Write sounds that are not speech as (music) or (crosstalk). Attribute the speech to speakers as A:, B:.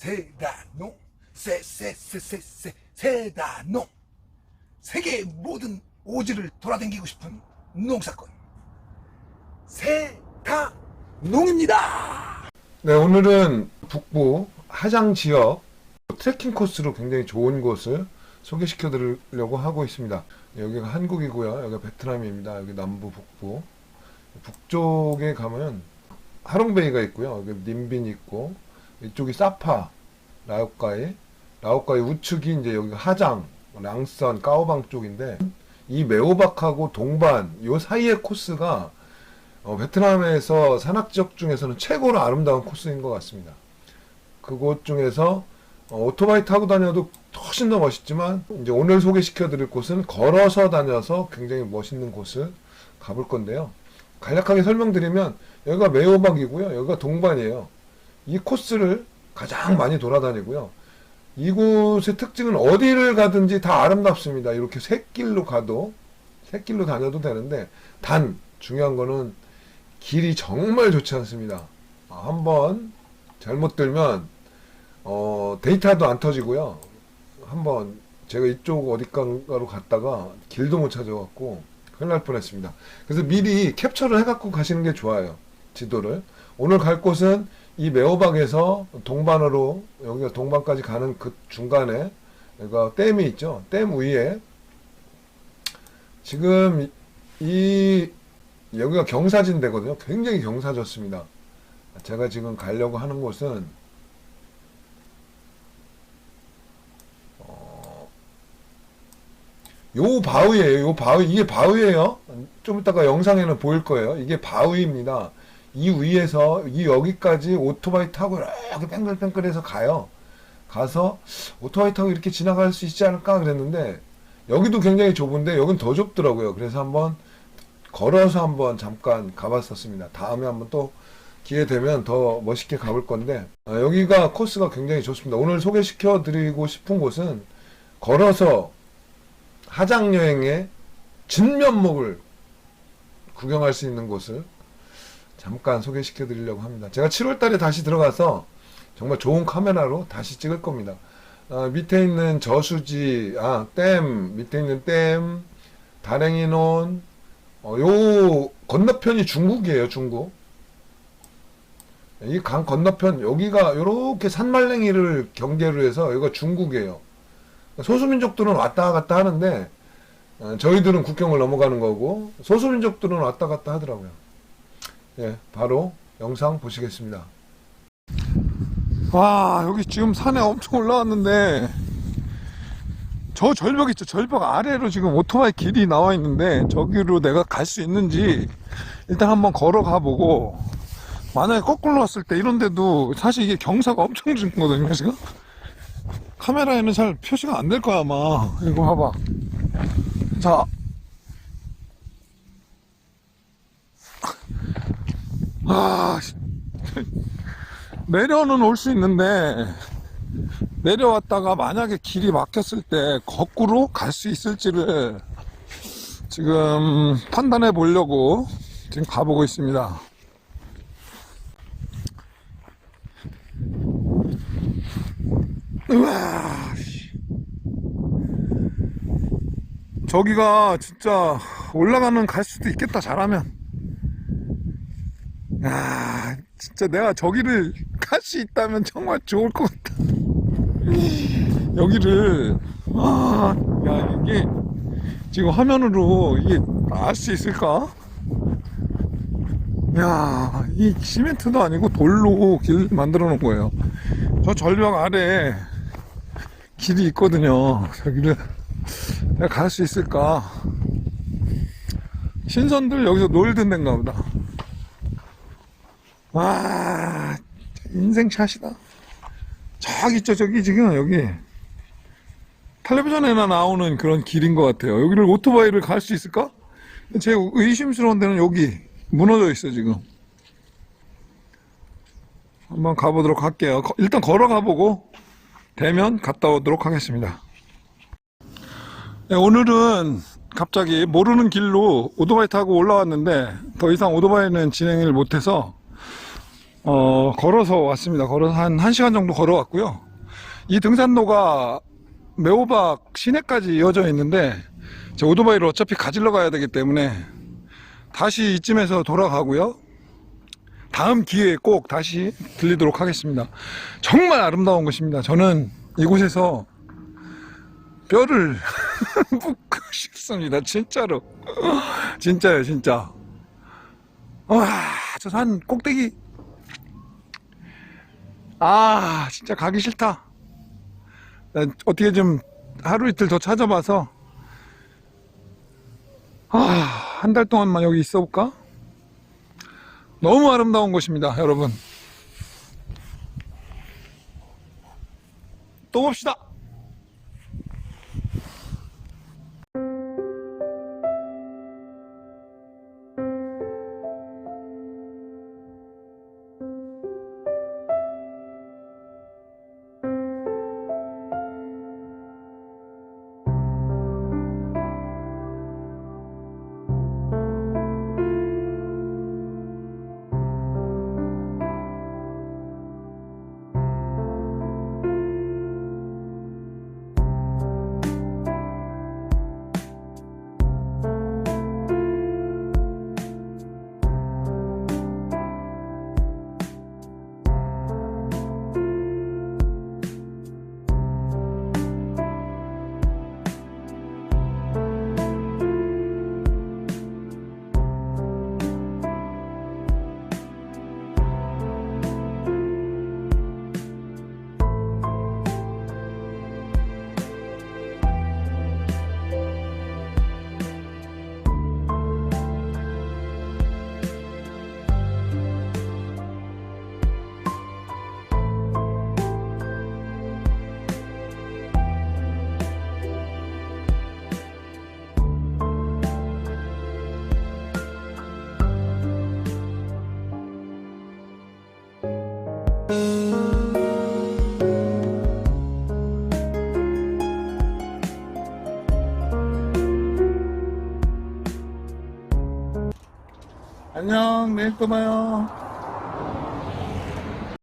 A: 세다노 세세세세세 세다노 세계 모든 오지를 돌아다니고 싶은 농사꾼 세다농입니다.
B: 네, 오늘은 북부 하장 지역 트레킹 코스로 굉장히 좋은 곳을 소개시켜 드리려고 하고 있습니다. 여기가 한국이고요. 여기가 베트남입니다. 여기 남부 북부. 북쪽에 가면 하롱베이가 있고요. 여기 님빈 있고 이쪽이 사파 라오카이 라오카이 우측이 이제 여기가 하장 랑선 까오방 쪽인데 이 메오박하고 동반 요 사이의 코스가 어, 베트남에서 산악 지역 중에서는 최고로 아름다운 코스인 것 같습니다. 그곳 중에서 어, 오토바이 타고 다녀도 훨씬 더 멋있지만 이제 오늘 소개시켜 드릴 곳은 걸어서 다녀서 굉장히 멋있는 곳을 가볼 건데요. 간략하게 설명드리면 여기가 메오박이고요. 여기가 동반이에요. 이 코스를 가장 많이 돌아다니고요. 이곳의 특징은 어디를 가든지 다 아름답습니다. 이렇게 샛길로 가도 샛길로 다녀도 되는데 단 중요한 거는 길이 정말 좋지 않습니다. 아, 한번 잘못 들면 어, 데이터도 안 터지고요. 한번 제가 이쪽 어디가로 갔다가 길도 못 찾아갖고 큰일 날 뻔했습니다. 그래서 미리 캡처를 해갖고 가시는 게 좋아요. 지도를. 오늘 갈 곳은 이 매호박에서 동반으로 여기가 동반까지 가는 그 중간에 여기가 댐이 있죠. 댐 위에 지금 이 여기가 경사진대거든요. 굉장히 경사졌습니다. 제가 지금 가려고 하는 곳은 어, 요 바위예요. 요 바위 이게 바위예요. 좀 이따가 영상에는 보일 거예요. 이게 바위입니다. 이 위에서 이 여기까지 오토바이 타고 이렇게 뺑글뺑글해서 가요. 가서 오토바이 타고 이렇게 지나갈 수 있지 않을까 그랬는데 여기도 굉장히 좁은데 여긴 더 좁더라고요. 그래서 한번 걸어서 한번 잠깐 가봤었습니다. 다음에 한번 또 기회 되면 더 멋있게 가볼 건데 아, 여기가 코스가 굉장히 좋습니다. 오늘 소개시켜 드리고 싶은 곳은 걸어서 하장 여행의 진면목을 구경할 수 있는 곳을 잠깐 소개시켜 드리려고 합니다. 제가 7월 달에 다시 들어가서 정말 좋은 카메라로 다시 찍을 겁니다. 아, 밑에 있는 저수지, 아, 댐, 밑에 있는 댐, 다랭이논, 어, 요 건너편이 중국이에요, 중국. 이 강 건너편, 여기가 요렇게 산말랭이를 경계로 해서 여기가 중국이에요. 소수민족들은 왔다 갔다 하는데, 어, 저희들은 국경을 넘어가는 거고, 소수민족들은 왔다 갔다 하더라고요. 예, 바로 영상 보시겠습니다. 와, 여기 지금 산에 엄청 올라왔는데, 저 절벽 있죠. 절벽 아래로 지금 오토바이 길이 나와 있는데, 저기로 내가 갈 수 있는지, 일단 한번 걸어가 보고, 만약에 거꾸로 왔을 때 이런데도 사실 이게 경사가 엄청 중거든요, 지금? 카메라에는 잘 표시가 안 될 거야, 아마. 이거 봐봐. 자. 아, 씨. 내려는 올 수 있는데 내려왔다가 만약에 길이 막혔을 때 거꾸로 갈 수 있을지를 지금 판단해 보려고 지금 가보고 있습니다. 씨. 저기가 진짜 올라가면 갈 수도 있겠다 잘하면. 야, 진짜 내가 저기를 (laughs) 갈 수 있다면 정말 좋을 것 같다. 여기를, 아, 야, 이게, 지금 화면으로 이게 알 수 있을까? 야, 이 시멘트도 아니고 돌로 길 만들어 놓은 거예요. 저 절벽 아래 길이 있거든요. 저기를 내가 갈 수 있을까? 신선들 여기서 놀던 데인가 보다. 와, 인생샷이다. 저기 있죠, 저기 지금 여기. 텔레비전에나 나오는 그런 길인 것 같아요. 여기를 오토바이를 갈 수 있을까? 제 의심스러운 데는 여기 무너져 있어, 지금. 한번 가보도록 할게요. 거- 일단 걸어가 보고 되면 갔다 오도록 하겠습니다. 네, 오늘은 갑자기 모르는 길로 오토바이 타고 올라왔는데 더 이상 오토바이는 진행을 못해서
C: 어, 걸어서 왔습니다. 걸어서 한 1시간 정도 걸어왔고요. 이 등산로가 매호박 시내까지 이어져 있는데 제 오토바이를 어차피 가지러 가야 되기 때문에 다시 이쯤에서 돌아가고요. 다음 기회에 꼭 다시 들리도록 하겠습니다. 정말 아름다운 곳입니다. 저는 이곳에서 뼈를 (laughs) 묻고 싶습니다. 진짜로. 진짜요, 진짜. 와, 저 산 꼭대기. 아, 진짜 가기 싫다. 나 어떻게 좀 하루 이틀 더 찾아봐서, 아, 한 달 동안만 여기 있어 볼까? 너무 아름다운 곳입니다, 여러분. 또 봅시다. 안녕, 내일 또 봐요.